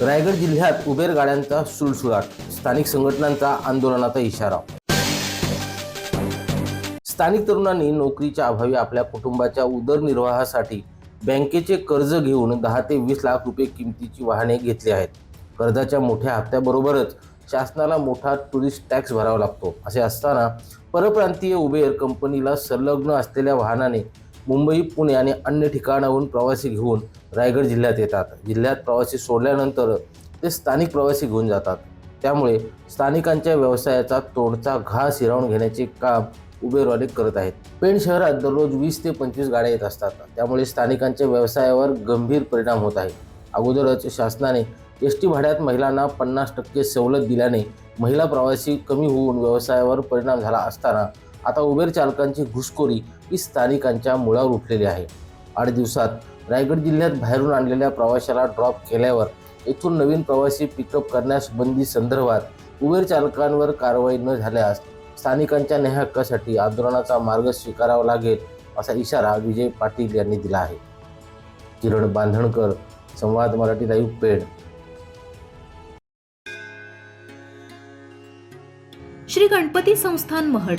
रायगड जिल्ह्यात उबेर गाड्यांचा सुळसुळाट. स्थानिक संघटनांचा आंदोलनाचा इशारा. स्थानिक तरुणांनी नोकरीच्या अभावी आपल्या कुटुंबाच्या उदरनिर्वाहासाठी बँकेचे कर्ज घेऊन दहा ते वीस लाख रुपये किमतीची वाहने घेतली आहेत. कर्जाच्या मोठ्या हप्त्याबरोबरच शासनाला मोठा टुरिस्ट टॅक्स भरावा लागतो. असे असताना परप्रांतीय उबेर कंपनीला संलग्न असलेल्या वाहनाने मुंबई पुणे आणि अन्य ठिकाणाहून प्रवासी घेऊन रायगड जिल्ह्यात येतात. जिल्ह्यात प्रवासी सोडल्यानंतर ते स्थानिक प्रवासी घेऊन जातात. त्यामुळे स्थानिकांच्या व्यवसायाचा तोडचा घास हिरावून घेण्याचे काम उबेरवाले करत आहेत. पेण शहरात दररोज वीस ते पंचवीस गाड्या येत असतात. त्यामुळे स्थानिकांच्या व्यवसायावर गंभीर परिणाम होत आहे. अगोदरच शासनाने एस टी भाड्यात महिलांना पन्नास टक्के सवलत दिल्याने महिला प्रवासी कमी होऊन व्यवसायावर परिणाम झाला असताना आता उबेर चालकांची घुसखोरी ही स्थानिकांच्या मुळावर उठलेली आहे. आठ दिवसात रायगड जिल्ह्यात बाहेरून आणलेल्या प्रवाशाला ड्रॉप केल्यावर येथून नवीन प्रवासी पिकअप करण्यास बंदी संदर्भात उबेर चालकांवर कारवाई न झाल्यास स्थानिकांच्या नेहक्कासाठी आंदोलनाचा मार्ग स्वीकारावा लागेल असा इशारा विजय पाटील यांनी दिला आहे. किरण बांधणकर संवाद मराठी लाईव्ह पेड. श्री गणपती संस्थान महड.